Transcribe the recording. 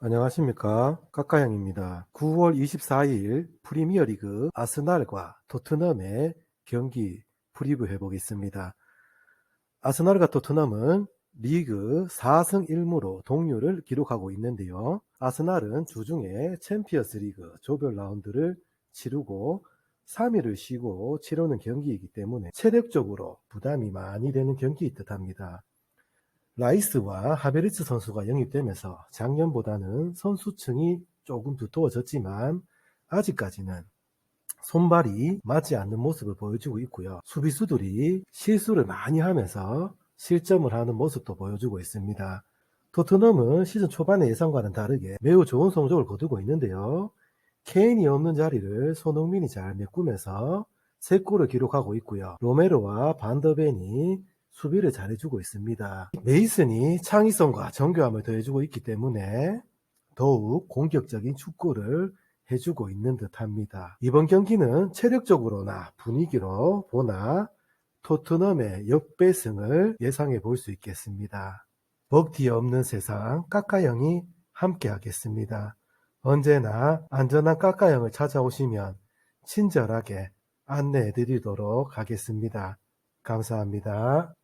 안녕하십니까. 까까양입니다. 9월 24일 프리미어리그 아스날과 토트넘의 경기 프리뷰 해 보겠습니다. 아스날과 토트넘은 리그 4승 1무로 동률을 기록하고 있는데요. 아스날은 주중에 챔피언스 리그 조별 라운드를 치르고 3일을 쉬고 치르는 경기이기 때문에 체력적으로 부담이 많이 되는 경기일 듯 합니다. 라이스와 하베리츠 선수가 영입되면서 작년보다는 선수층이 조금 두터워졌지만 아직까지는 손발이 맞지 않는 모습을 보여주고 있고요. 수비수들이 실수를 많이 하면서 실점을 하는 모습도 보여주고 있습니다. 토트넘은 시즌 초반의 예상과는 다르게 매우 좋은 성적을 거두고 있는데요. 케인이 없는 자리를 손흥민이 잘 메꾸면서 3골을 기록하고 있고요. 로메로와 반더벤이 수비를 잘해주고 있습니다. 메이슨이 창의성과 정교함을 더해주고 있기 때문에 더욱 공격적인 축구를 해주고 있는 듯 합니다. 이번 경기는 체력적으로나 분위기로 보나 토트넘의 역배승을 예상해 볼 수 있겠습니다. 먹튀 없는 세상 까까형이 함께 하겠습니다. 언제나 안전한 까까형을 찾아오시면 친절하게 안내해 드리도록 하겠습니다. 감사합니다.